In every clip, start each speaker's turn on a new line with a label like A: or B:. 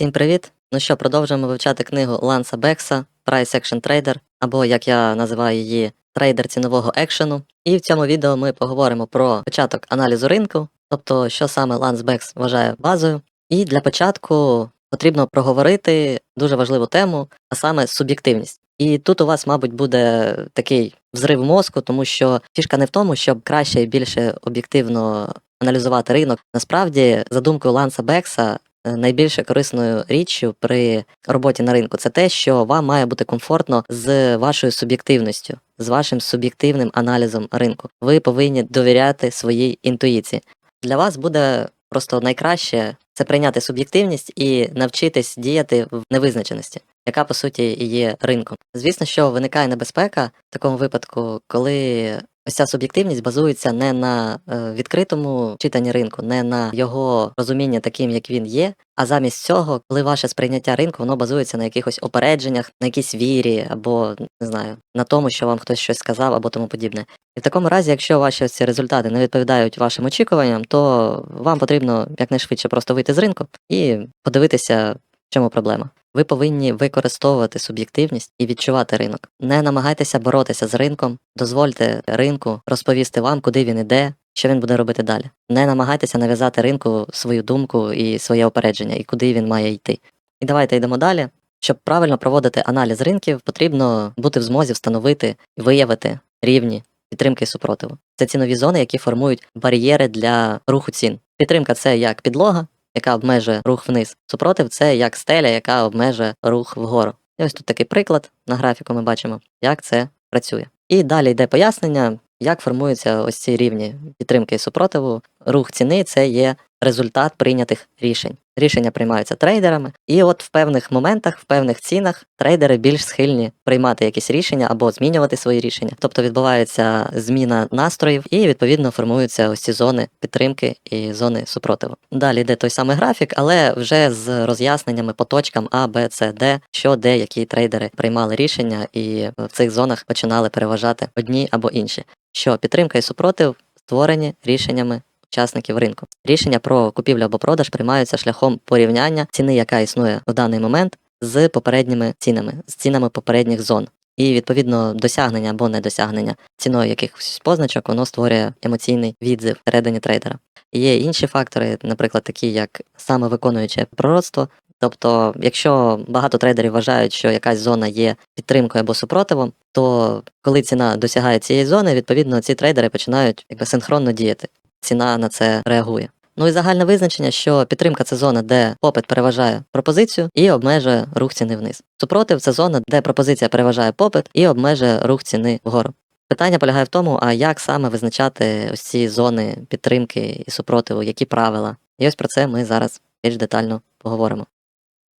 A: Всім привіт! Ну що, продовжуємо вивчати книгу Ланса Бекса Price Action Trader, або як я називаю її трейдер цінового екшену. І в цьому відео ми поговоримо про початок аналізу ринку, тобто що саме Ланс Бекс вважає базою. І для початку потрібно проговорити дуже важливу тему, а саме суб'єктивність. І тут у вас, мабуть, буде такий взрив мозку, тому що фішка не в тому, щоб краще і більше об'єктивно аналізувати ринок. Насправді, за думкою Ланса Бекса, найбільше корисною річчю при роботі на ринку це те, що вам має бути комфортно з вашою суб'єктивністю, з вашим суб'єктивним аналізом ринку. Ви повинні довіряти своїй інтуїції. Для вас буде просто найкраще це прийняти суб'єктивність і навчитись діяти в невизначеності, яка по суті і є ринком. Звісно, що виникає небезпека в такому випадку, коли ось ця суб'єктивність базується не на е, відкритому читанні ринку, не на його розумінні таким, як він є. А замість цього, коли ваше сприйняття ринку, воно базується на якихось опередженнях, на якійсь вірі, або не знаю, на тому, що вам хтось щось сказав, або тому подібне. І в такому разі, якщо ваші ці результати не відповідають вашим очікуванням, то вам потрібно якнайшвидше просто вийти з ринку і подивитися, чому проблема. Ви повинні використовувати суб'єктивність і відчувати ринок. Не намагайтеся боротися з ринком, дозвольте ринку розповісти вам, куди він іде, що він буде робити далі. Не намагайтеся нав'язати ринку свою думку і своє опередження, і куди він має йти. І давайте йдемо далі. Щоб правильно проводити аналіз ринків, потрібно бути в змозі встановити виявити рівні підтримки і супротиву. Це цінові зони, які формують бар'єри для руху цін. Підтримка це як підлога, яка обмежує рух вниз. Супротив це як стеля, яка обмежує рух вгору. І ось тут такий приклад на графіку ми бачимо, як це працює. І далі йде пояснення, як формуються ось ці рівні підтримки і супротиву. Рух ціни це є результат прийнятих рішень. Рішення приймаються трейдерами, і от в певних моментах, в певних цінах трейдери більш схильні приймати якісь рішення або змінювати свої рішення. Тобто відбувається зміна настроїв і відповідно формуються ось ці зони підтримки і зони супротиву. Далі йде той самий графік, але вже з роз'ясненнями по точкам А, Б, С, Д, що де які трейдери приймали рішення, і в цих зонах починали переважати одні або інші. Що підтримка і супротив створені рішеннями учасників ринку. Рішення про купівлю або продаж приймаються шляхом порівняння ціни, яка існує в даний момент, з попередніми цінами, з цінами попередніх зон. І відповідно досягнення або недосягнення ціною якихось позначок воно створює емоційний відзив всередині трейдера. Є інші фактори, наприклад, такі як самовиконуюче пророцтво. Тобто, якщо багато трейдерів вважають, що якась зона є підтримкою або супротивом, то коли ціна досягає цієї зони, відповідно ці трейдери починають якби синхронно діяти ціна на це реагує. Ну і загальне визначення, що підтримка це зона, де попит переважає пропозицію і обмежує рух ціни вниз. Супротив це зона, де пропозиція переважає попит і обмежує рух ціни вгору. Питання полягає в тому, а як саме визначати ось ці зони підтримки і супротиву, які правила. І ось про це ми зараз більш детально поговоримо.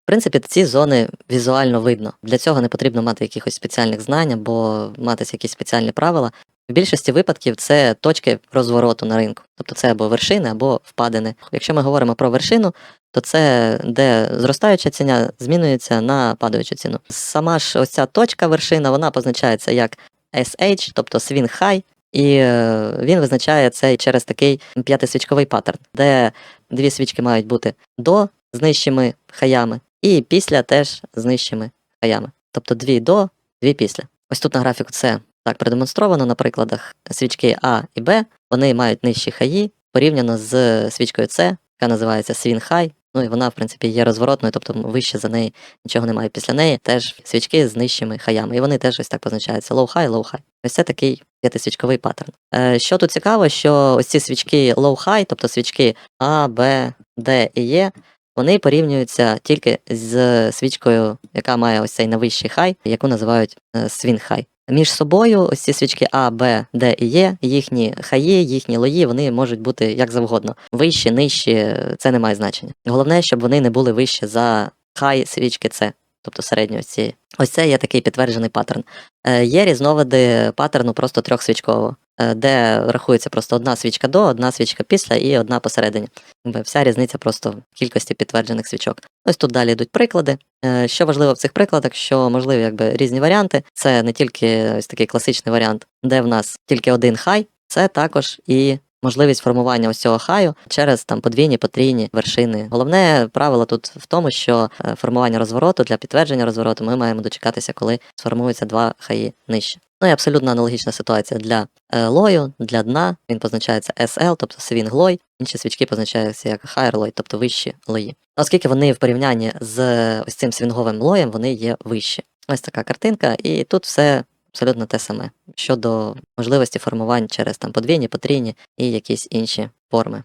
A: В принципі, ці зони візуально видно. Для цього не потрібно мати якихось спеціальних знань або мати якісь спеціальні правила. Більшості випадків це точки розвороту на ринку, тобто це або вершини, або впадини. Якщо ми говоримо про вершину, то це де зростаюча ціна змінюється на падаючу ціну. Сама ж ось ця точка вершина, вона позначається як SH, тобто Swing High, і е, він визначає це через такий п'ятисвічковий паттерн, де дві свічки мають бути до з нижчими хаями, і після теж з нижчими хаями. Тобто дві до, дві після. Ось тут на графіку це так продемонстровано на прикладах свічки А і Б, вони мають нижчі хаї порівняно з свічкою С, яка називається High. Ну і вона, в принципі, є розворотною, тобто вище за неї нічого немає. Після неї теж свічки з нижчими хаями. І вони теж ось так позначаються low high, low high. Ось це такий п'ятисвічковий паттерн. Е, Що тут цікаво, що ось ці свічки low high, тобто свічки А, Б, Д і Е, вони порівнюються тільки з свічкою, яка має ось цей найвищий хай, яку називають свін high. Між собою ось ці свічки А, Б, Д і Е, їхні хаї, їхні лої, вони можуть бути як завгодно. Вищі, нижчі, це не має значення. Головне, щоб вони не були вище за хай свічки С, тобто середньої ось цієї. Ось це є такий підтверджений паттерн. Е, Є різновиди паттерну просто трьохсвічкового, е, де рахується просто одна свічка до, одна свічка після і одна посередині. Вся різниця просто в кількості підтверджених свічок. Ось тут далі йдуть приклади. Е, Що важливо в цих прикладах, що можливі якби різні варіанти. Це не тільки ось такий класичний варіант, де в нас тільки один хай, це також і можливість формування ось цього хаю через там подвійні потрійні вершини. Головне правило тут в тому, що е, формування розвороту для підтвердження розвороту ми маємо дочекатися, коли сформуються два хаї нижче. Ну і абсолютно аналогічна ситуація для е, лою, для дна. Він позначається SL, тобто свінг лой. Інші свічки позначаються як higher лой, тобто вищі лої. Оскільки вони в порівнянні з ось цим свінговим лоєм, вони є вищі. Ось така картинка, і тут все абсолютно те саме щодо можливості формувань через там подвійні, потрійні і якісь інші форми.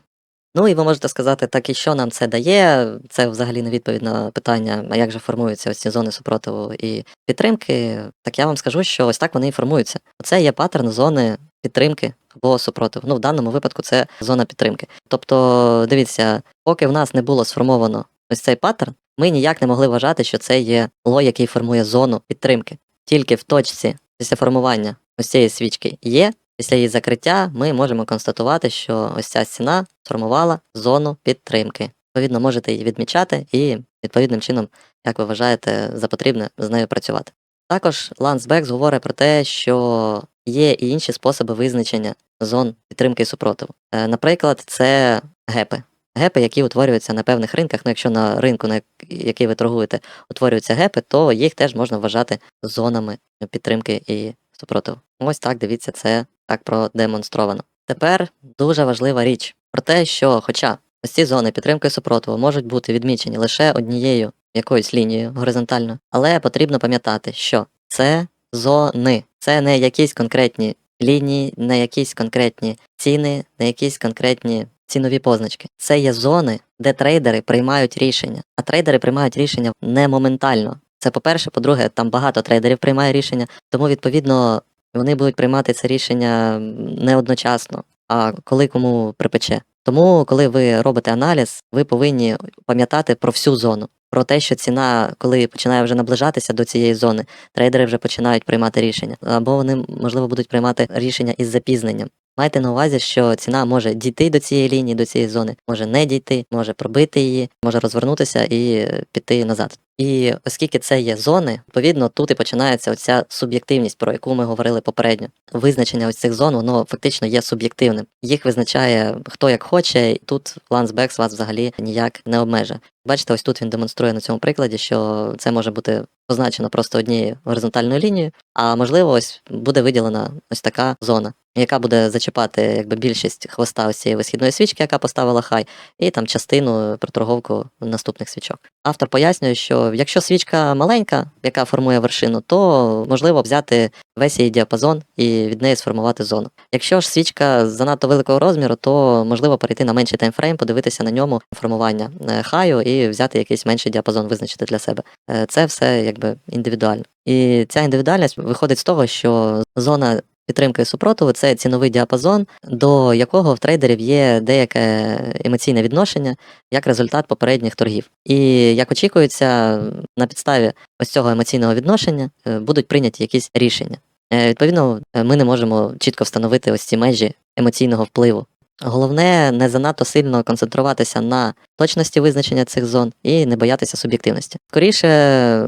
A: Ну і ви можете сказати, так і що нам це дає? Це взагалі не відповідь на питання, а як же формуються ось ці зони супротиву і підтримки. Так я вам скажу, що ось так вони і формуються. Це є паттерн зони підтримки або супротиву. Ну, в даному випадку це зона підтримки. Тобто, дивіться, поки в нас не було сформовано ось цей паттерн, ми ніяк не могли вважати, що це є лой, який формує зону підтримки. Тільки в точці після формування ось цієї свічки є. Після її закриття ми можемо констатувати, що ось ця стіна сформувала зону підтримки. Відповідно, можете її відмічати і відповідним чином, як ви вважаєте, за потрібне з нею працювати. Також Ланс Бекс говорить про те, що є і інші способи визначення зон підтримки і супротиву. Е, Наприклад, це гепи. Гепи, які утворюються на певних ринках. Ну, якщо на ринку, на як- який ви торгуєте, утворюються гепи, то їх теж можна вважати зонами підтримки і супротиву. Ось так, дивіться, це так продемонстровано. Тепер дуже важлива річ про те, що, хоча ось ці зони підтримки супротиву можуть бути відмічені лише однією якоюсь лінією горизонтально, але потрібно пам'ятати, що це зони, це не якісь конкретні лінії, не якісь конкретні ціни, не якісь конкретні цінові позначки. Це є зони, де трейдери приймають рішення, а трейдери приймають рішення не моментально. Це по-перше, по-друге, там багато трейдерів приймає рішення, тому відповідно вони будуть приймати це рішення не одночасно, а коли кому припече. Тому, коли ви робите аналіз, ви повинні пам'ятати про всю зону, про те, що ціна, коли починає вже наближатися до цієї зони, трейдери вже починають приймати рішення, або вони, можливо, будуть приймати рішення із запізненням. Майте на увазі, що ціна може дійти до цієї лінії, до цієї зони, може не дійти, може пробити її, може розвернутися і піти назад. І оскільки це є зони, відповідно тут і починається оця суб'єктивність, про яку ми говорили попередньо. Визначення ось цих зон, воно фактично є суб'єктивним. Їх визначає хто як хоче, і тут Лансбекс вас взагалі ніяк не обмежує. Бачите, ось тут він демонструє на цьому прикладі, що це може бути позначено просто однією горизонтальною лінією, а можливо, ось буде виділена ось така зона, яка буде зачіпати якби більшість хвоста ось цієї висхідної свічки, яка поставила хай, і там частину проторговку наступних свічок. Автор пояснює, що якщо свічка маленька, яка формує вершину, то можливо взяти весь її діапазон і від неї сформувати зону. Якщо ж свічка занадто великого розміру, то можливо перейти на менший таймфрейм, подивитися на ньому формування е, хаю і взяти якийсь менший діапазон, визначити для себе. Е, Це все якби індивідуально. І ця індивідуальність виходить з того, що зона підтримки і супротиву це ціновий діапазон, до якого в трейдерів є деяке емоційне відношення як результат попередніх торгів. І як очікується, на підставі ось цього емоційного відношення е, будуть прийняті якісь рішення. Е, Відповідно, е, ми не можемо чітко встановити ось ці межі емоційного впливу. Головне не занадто сильно концентруватися на точності визначення цих зон і не боятися суб'єктивності. Скоріше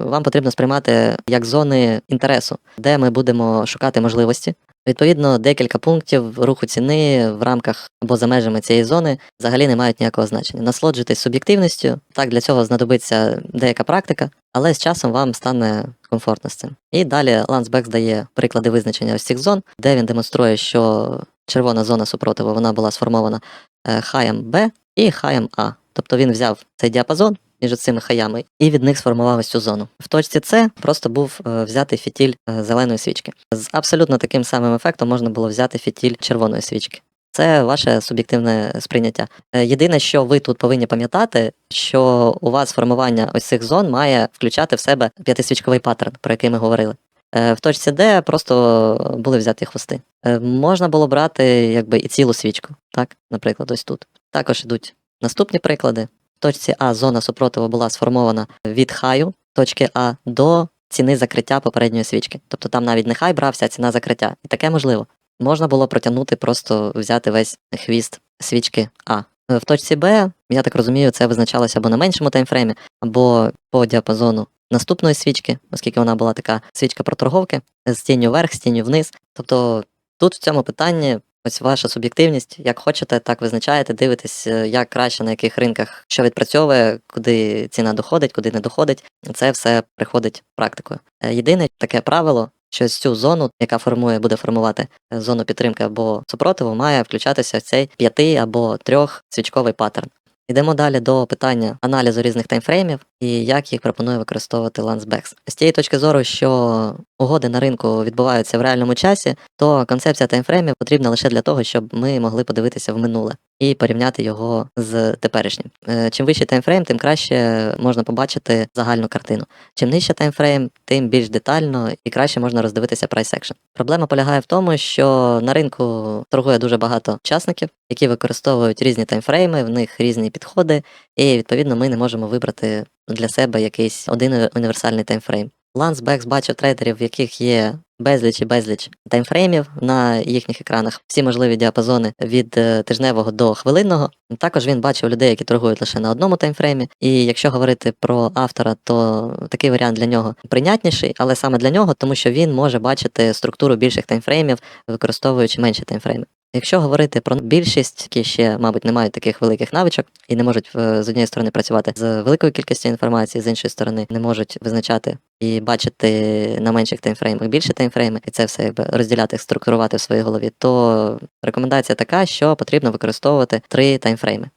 A: вам потрібно сприймати як зони інтересу, де ми будемо шукати можливості. Відповідно, декілька пунктів руху ціни в рамках або за межами цієї зони взагалі не мають ніякого значення. Насолоджуйтесь суб'єктивністю. Так, для цього знадобиться деяка практика, але з часом вам стане комфортно з цим. І далі Лансбекс дає приклади визначення ось цих зон, де він демонструє, що червона зона супротиву вона була сформована е, хаєм Б і хаєм А. Тобто він взяв цей діапазон між цими хаями і від них сформував ось цю зону. В точці С просто був е, взятий фітіль е, зеленої свічки. З абсолютно таким самим ефектом можна було взяти фітіль червоної свічки. Це ваше суб'єктивне сприйняття. Єдине, що ви тут повинні пам'ятати, що у вас формування ось цих зон має включати в себе п'ятисвічковий паттерн, про який ми говорили. Е, В точці Д просто були взяті хвости. Е, Можна було брати якби і цілу свічку, так, наприклад, ось тут. Також ідуть наступні приклади. В точці А зона супротиву була сформована від хаю точки А до ціни закриття попередньої свічки. Тобто там навіть не хай брався, а ціна закриття. І таке можливо. Можна було протягнути, просто взяти весь хвіст свічки А. Е, В точці Б, я так розумію, це визначалося або на меншому таймфреймі, або по діапазону наступної свічки, оскільки вона була така свічка проторговки з тінню вверх, з тінню вниз. Тобто тут в цьому питанні ось ваша суб'єктивність, як хочете, так визначаєте, дивитесь, е, як краще на яких ринках що відпрацьовує, куди ціна доходить, куди не доходить. Це все приходить практикою. Е, Єдине таке правило, що цю зону, яка формує, буде формувати е, зону підтримки або супротиву, має включатися в цей п'яти або трьох свічковий паттерн. Йдемо далі до питання аналізу різних таймфреймів і як їх пропонує використовувати Landsbex. З тієї точки зору, що угоди на ринку відбуваються в реальному часі, то концепція таймфреймів потрібна лише для того, щоб ми могли подивитися в минуле і порівняти його з теперішнім. Е, Чим вищий таймфрейм, тим краще можна побачити загальну картину. Чим нижче таймфрейм, тим більш детально і краще можна роздивитися action. Проблема полягає в тому, що на ринку торгує дуже багато учасників, які використовують різні таймфрейми, в них різні підходи, і відповідно ми не можемо вибрати для себе якийсь один універсальний таймфрейм. Лансбекс бачив трейдерів, в яких є безліч і безліч таймфреймів на їхніх екранах, всі можливі діапазони від е, тижневого до хвилинного. Також він бачив людей, які торгують лише на одному таймфреймі. І якщо говорити про автора, то такий варіант для нього прийнятніший, але саме для нього, тому що він може бачити структуру більших таймфреймів, використовуючи менші таймфрейми. Якщо говорити про більшість, які ще, мабуть, не мають таких великих навичок і не можуть е, з однієї сторони працювати з великою кількістю інформації, з іншої сторони не можуть визначати і бачити на менших таймфреймах більше таймфрейми, і це все якби розділяти, структурувати в своїй голові, то рекомендація така, що потрібно використовувати три таймфрейми.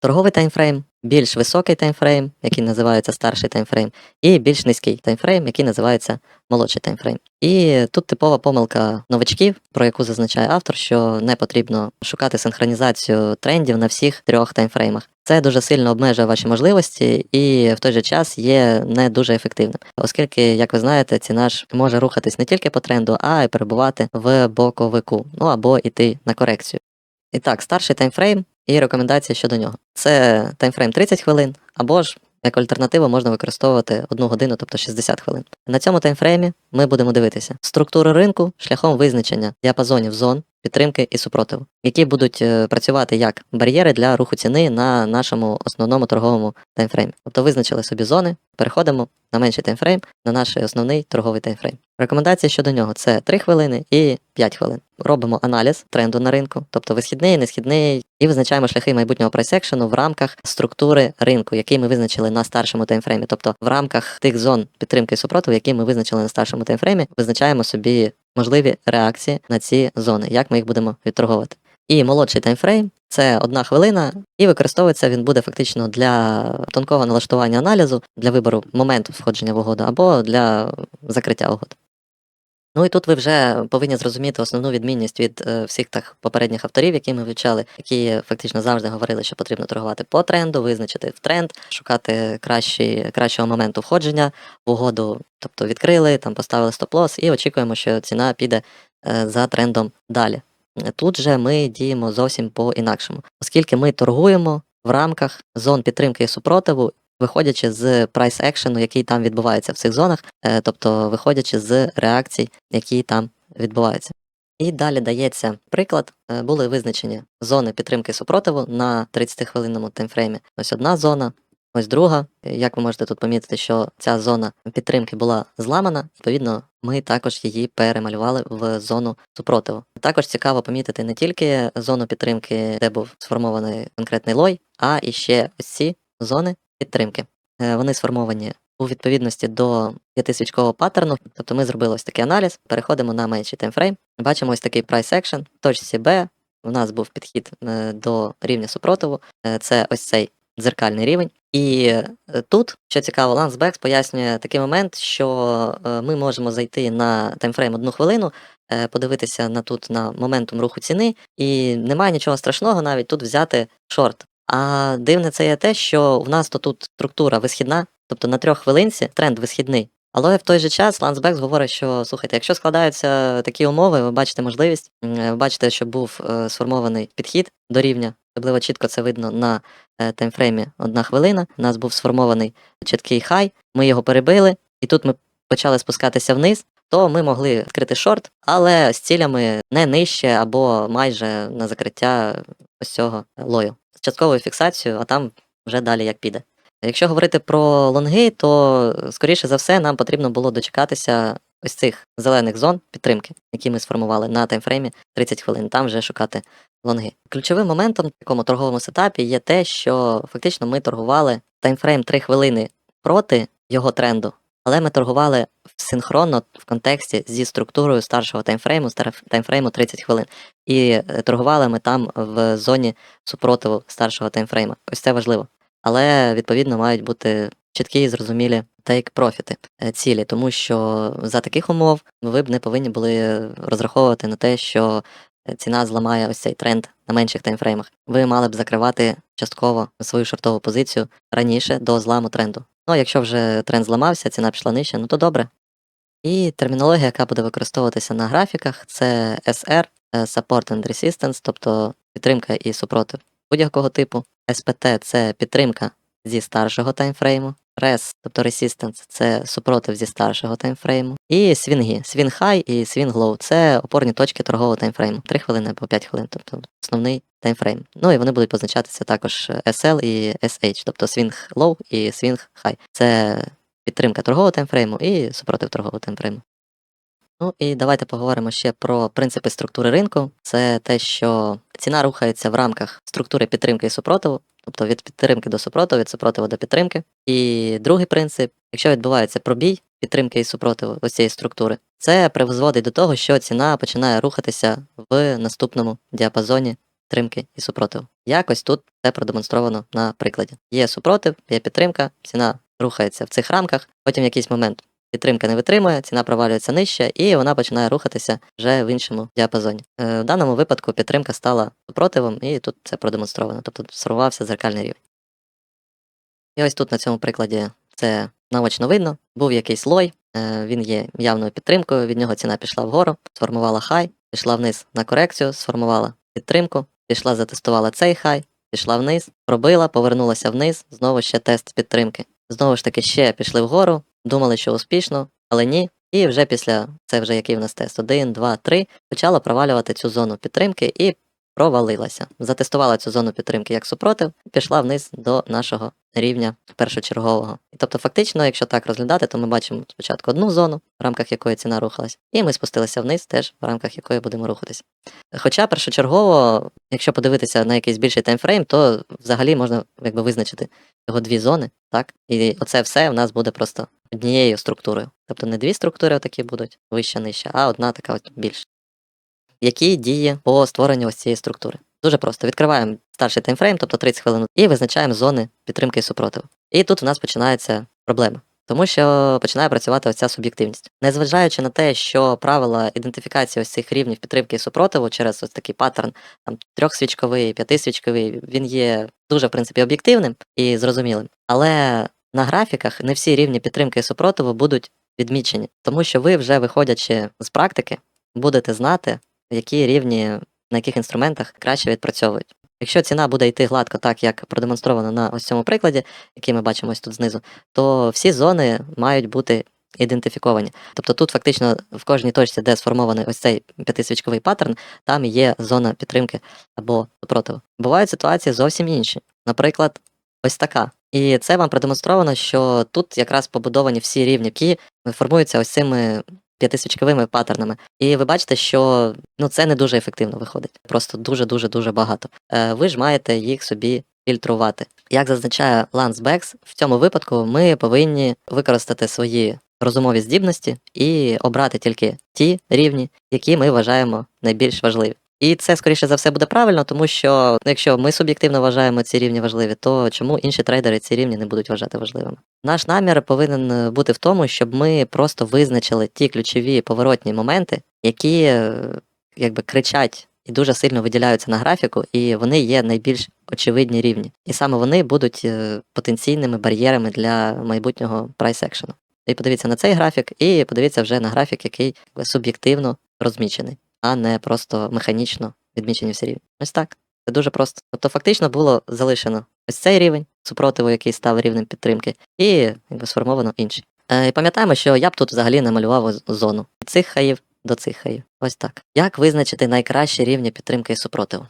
A: Торговий таймфрейм, більш високий таймфрейм, який називається старший таймфрейм, і більш низький таймфрейм, який називається молодший таймфрейм. І тут типова помилка новачків, про яку зазначає автор, що не потрібно шукати синхронізацію трендів на всіх трьох таймфреймах. Це дуже сильно обмежує ваші можливості і в той же час є не дуже ефективним, оскільки, як ви знаєте, ціна ж може рухатись не тільки по тренду, а й перебувати в боковику, ну або йти на корекцію. І так, старший таймфрейм і рекомендації щодо нього. Це таймфрейм 30 хвилин, або ж як альтернативу можна використовувати 1 годину, тобто 60 хвилин. На цьому таймфреймі ми будемо дивитися структуру ринку шляхом визначення діапазонів зон, підтримки і супротиву, які будуть е, працювати як бар'єри для руху ціни на нашому основному торговому таймфреймі. Тобто визначили собі зони, переходимо на менший таймфрейм, на наш основний торговий таймфрейм. Рекомендації щодо нього це 3 хвилини і 5 хвилин. Робимо аналіз тренду на ринку, тобто висхідний, несхідний, і визначаємо шляхи майбутнього прайс-екшену в рамках структури ринку, який ми визначили на старшому таймфреймі. Тобто в рамках тих зон підтримки і супротиву, які ми визначили на старшому таймфреймі, визначаємо собі можливі реакції на ці зони, як ми їх будемо відторговувати. І молодший таймфрейм це одна хвилина, і використовується він буде фактично для тонкого налаштування аналізу, для вибору моменту входження в угоду або для закриття угод. Ну і тут ви вже повинні зрозуміти основну відмінність від е, всіх тих попередніх авторів, які ми вивчали, які фактично завжди говорили, що потрібно торгувати по тренду, визначити в тренд, шукати кращі, кращого моменту входження в угоду, тобто відкрили, там поставили стоп-лосс і очікуємо, що ціна піде е, за трендом далі. Тут же ми діємо зовсім по-інакшому, оскільки ми торгуємо в рамках зон підтримки і супротиву, виходячи з прайс екшену, який там відбувається в цих зонах, е, тобто виходячи з реакцій, які там відбуваються. І далі дається приклад. Е, Були визначені зони підтримки супротиву на 30-хвилинному таймфреймі. Ось одна зона, ось друга. Е, Як ви можете тут помітити, що ця зона підтримки була зламана, відповідно, ми також її перемалювали в зону супротиву. Також цікаво помітити не тільки зону підтримки, де був сформований конкретний лой, а і ще ось ці зони підтримки. Е, Вони сформовані у відповідності до п'ятисвічкового паттерну. Тобто ми зробили ось такий аналіз, переходимо на менший таймфрейм. Бачимо ось такий price action, точці B. У нас був підхід е, до рівня супротиву. Е, Це ось цей дзеркальний рівень. І тут, що цікаво, Лансбекс пояснює такий момент, що ми можемо зайти на таймфрейм одну хвилину, подивитися на тут на моментум руху ціни, і немає нічого страшного навіть тут взяти шорт. А дивне це є те, що в нас то тут структура висхідна, тобто на трьох хвилинці тренд висхідний. Але в той же час Лансбекс говорить, що слухайте, якщо складаються такі умови, ви бачите можливість, ви бачите, що був е, сформований підхід до рівня. Особливо чітко це видно на е, таймфреймі одна хвилина. У нас був сформований чіткий хай, ми його перебили, і тут ми почали спускатися вниз, то ми могли відкрити шорт, але з цілями не нижче або майже на закриття ось цього лою. З частковою фіксацією, а там вже далі як піде. Якщо говорити про лонги, то скоріше за все нам потрібно було дочекатися ось цих зелених зон підтримки, які ми сформували на таймфреймі 30 хвилин, там вже шукати лонги. Ключовим моментом в такому торговому сетапі є те, що фактично ми торгували таймфрейм 3 хвилини проти його тренду, але ми торгували синхронно в контексті зі структурою старшого таймфрейму, таймфрейму 30 хвилин. І е, торгували ми там в зоні супротиву старшого таймфрейма. Ось це важливо. Але відповідно мають бути чіткі і зрозумілі take профіти е, цілі, тому що за таких умов ви б не повинні були розраховувати на те, що ціна зламає ось цей тренд на менших таймфреймах. Ви мали б закривати частково свою шортову позицію раніше до зламу тренду. Ну, а якщо вже тренд зламався, ціна пішла нижче, ну то добре. І термінологія, яка буде використовуватися на графіках, це SR, е, Support and Resistance, тобто підтримка і супротив будь-якого типу. SPT – це підтримка зі старшого таймфрейму. RES, тобто Resistance – це супротив зі старшого таймфрейму. І свінги. свінг хай і свінг лоу – це опорні точки торгового таймфрейму. 3 хвилини або 5 хвилин, тобто основний таймфрейм. Ну і вони будуть позначатися також SL і SH, тобто свінг лоу і свінг хай. Це підтримка торгового таймфрейму і супротив торгового таймфрейму. Ну і давайте поговоримо ще про принципи структури ринку. Це те, що ціна рухається в рамках структури підтримки і супротиву, тобто від підтримки до супротиву, від супротиву до підтримки. І другий принцип, якщо відбувається пробій підтримки і супротиву ось цієї структури, це призводить до того, що ціна починає рухатися в наступному діапазоні підтримки і супротиву. Якось тут це продемонстровано на прикладі. Є супротив, є підтримка, ціна рухається в цих рамках, потім в якийсь момент підтримка не витримує, ціна провалюється нижче, і вона починає рухатися вже в іншому діапазоні. Е, В даному випадку підтримка стала супротивом, і тут це продемонстровано, тобто сформувався зеркальний рівень. І ось тут на цьому прикладі це наочно видно. Був якийсь лой, е, він є явною підтримкою, від нього ціна пішла вгору, сформувала хай, пішла вниз на корекцію, сформувала підтримку, пішла, затестувала цей хай, пішла вниз, пробила, повернулася вниз, знову ще тест підтримки. Знову ж таки, ще пішли вгору, думали, що успішно, але ні. І вже після це вже який в нас тест 1, 2, 3, почала провалювати цю зону підтримки і провалилася. Затестувала цю зону підтримки як супротив, пішла вниз до нашого рівня першочергового. І тобто, фактично, якщо так розглядати, то ми бачимо спочатку одну зону, в рамках якої ціна рухалась, і ми спустилися вниз, теж в рамках якої будемо рухатись. Хоча першочергово, якщо подивитися на якийсь більший таймфрейм, то взагалі можна якби визначити його дві зони, так? І оце все в нас буде просто однією структурою. Тобто не дві структури такі будуть вища нижча, а одна така от більша. Які дії по створенню ось цієї структури? Дуже просто відкриваємо старший таймфрейм, тобто 30 хвилин, і визначаємо зони підтримки і супротиву. І тут у нас починається проблема. Тому що починає працювати ось ця суб'єктивність. Незважаючи на те, що правила ідентифікації ось цих рівнів підтримки і супротиву через ось такий паттерн, там трьохсвічковий, п'ятисвічковий, він є дуже в принципі об'єктивним і зрозумілим. Але на графіках не всі рівні підтримки і супротиву будуть відмічені, тому що ви вже виходячи з практики, будете знати, які рівні на яких інструментах краще відпрацьовують. Якщо ціна буде йти гладко, так як продемонстровано на ось цьому прикладі, який ми бачимо ось тут знизу, то всі зони мають бути ідентифіковані. Тобто тут фактично в кожній точці, де сформований ось цей п'ятисвічковий паттерн, там є зона підтримки або супротиву. Бувають ситуації зовсім інші. Наприклад, ось така. І це вам продемонстровано, що тут якраз побудовані всі рівні, які формуються ось цими п'ятисвічковими паттернами. І ви бачите, що ну це не дуже ефективно виходить. Просто дуже дуже багато. Е, ви ж маєте їх собі фільтрувати. Як зазначає Ланс Бекс, в цьому випадку ми повинні використати свої розумові здібності і обрати тільки ті рівні, які ми вважаємо найбільш важливі. І це, скоріше за все, буде правильно, тому що ну, якщо ми суб'єктивно вважаємо ці рівні важливі, то чому інші трейдери ці рівні не будуть вважати важливими? Наш намір повинен е, бути в тому, щоб ми просто визначили ті ключові поворотні моменти, які е, якби кричать і дуже сильно виділяються на графіку, і вони є найбільш очевидні рівні. І саме вони будуть е, потенційними бар'єрами для майбутнього прайс-екшену. І подивіться на цей графік, і подивіться вже на графік, який суб'єктивно розмічений а не просто механічно відмічені всі рівні. Ось так. Це дуже просто. Тобто, фактично було залишено ось цей рівень супротиву, який став рівнем підтримки, і якби сформовано інший. Е, і пам'ятаємо, що я б тут взагалі намалював зону від цих хаїв до цих хаїв. Ось так. Як визначити найкращі рівні підтримки і супротиву?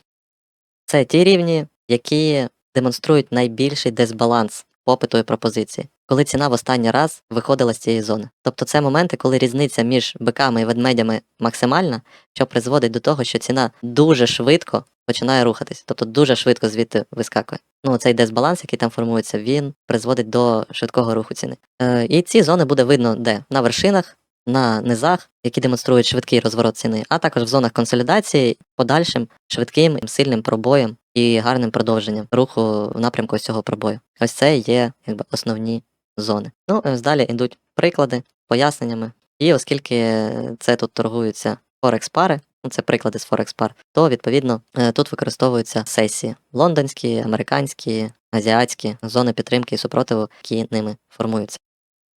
A: Це ті рівні, які демонструють найбільший дисбаланс попиту і пропозиції, коли ціна в останній раз виходила з цієї зони. Тобто це моменти, коли різниця між биками і ведмедями максимальна, що призводить до того, що ціна дуже швидко починає рухатись, тобто дуже швидко звідти вискакує. Ну, цей дисбаланс, який там формується, він призводить до швидкого руху ціни. Е, і ці зони буде видно де? На вершинах, на низах, які демонструють швидкий розворот ціни, а також в зонах консолідації подальшим швидким і сильним пробоєм і гарним продовженням руху в напрямку цього пробою. Ось це є якби основні зони. Ну, ось далі йдуть приклади, поясненнями. І оскільки це тут торгуються форекс пари, ну це приклади з форекс пар, то відповідно е, тут використовуються сесії лондонські, американські, азіатські зони підтримки і супротиву, які ними формуються.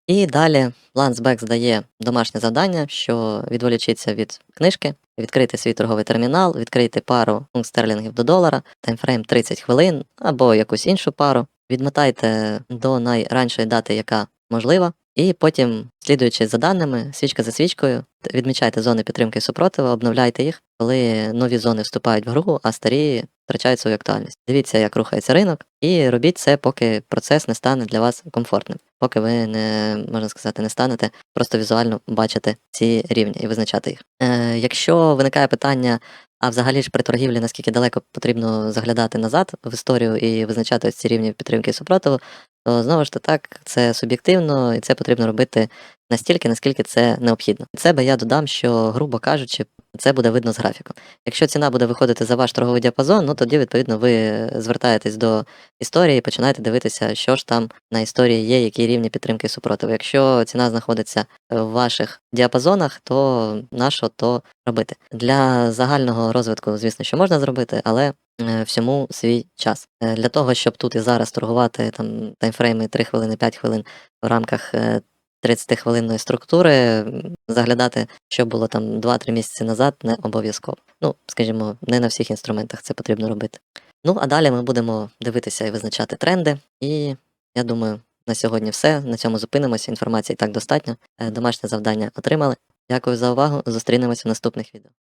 A: І далі Лансбекс здає домашнє завдання, що відволічиться від книжки, відкрити свій торговий термінал, відкрити пару фунт стерлінгів до долара, таймфрейм 30 хвилин або якусь іншу пару. Відмотайте до найраншої дати, яка можлива, і потім, слідуючи за даними, свічка за свічкою, відмічайте зони підтримки супротиву, обновляйте їх, коли нові зони вступають в гру, а старі втрачають свою актуальність. Дивіться, як рухається ринок, і робіть це, поки процес не стане для вас комфортним, поки ви не можна сказати, не станете просто візуально бачити ці рівні і визначати їх. Е, якщо виникає питання, а взагалі ж при торгівлі наскільки далеко потрібно заглядати назад в історію і визначати ось ці рівні підтримки і супротиву, то знову ж таки так, це суб'єктивно, і це потрібно робити настільки, наскільки це необхідно. Від себе я додам, що, грубо кажучи, це буде видно з графіком. Якщо ціна буде виходити за ваш торговий діапазон, ну тоді, відповідно, ви звертаєтесь до історії і починаєте дивитися, що ж там на історії є, які рівні підтримки і супротиву. Якщо ціна знаходиться в ваших діапазонах, то на що то робити? Для загального розвитку, звісно, що можна зробити, але е, всьому свій час. Е, Для того, щоб тут і зараз торгувати там таймфрейми 3 хвилини, 5 хвилин в рамках е, 30-хвилинної структури, заглядати, що було там 2-3 місяці назад, не обов'язково. Ну, скажімо, не на всіх інструментах це потрібно робити. Ну, а далі ми будемо дивитися і визначати тренди. І я думаю, на сьогодні все. На цьому зупинимося. Інформації так достатньо. Е, Домашнє завдання отримали. Дякую за увагу. Зустрінемось в наступних відео.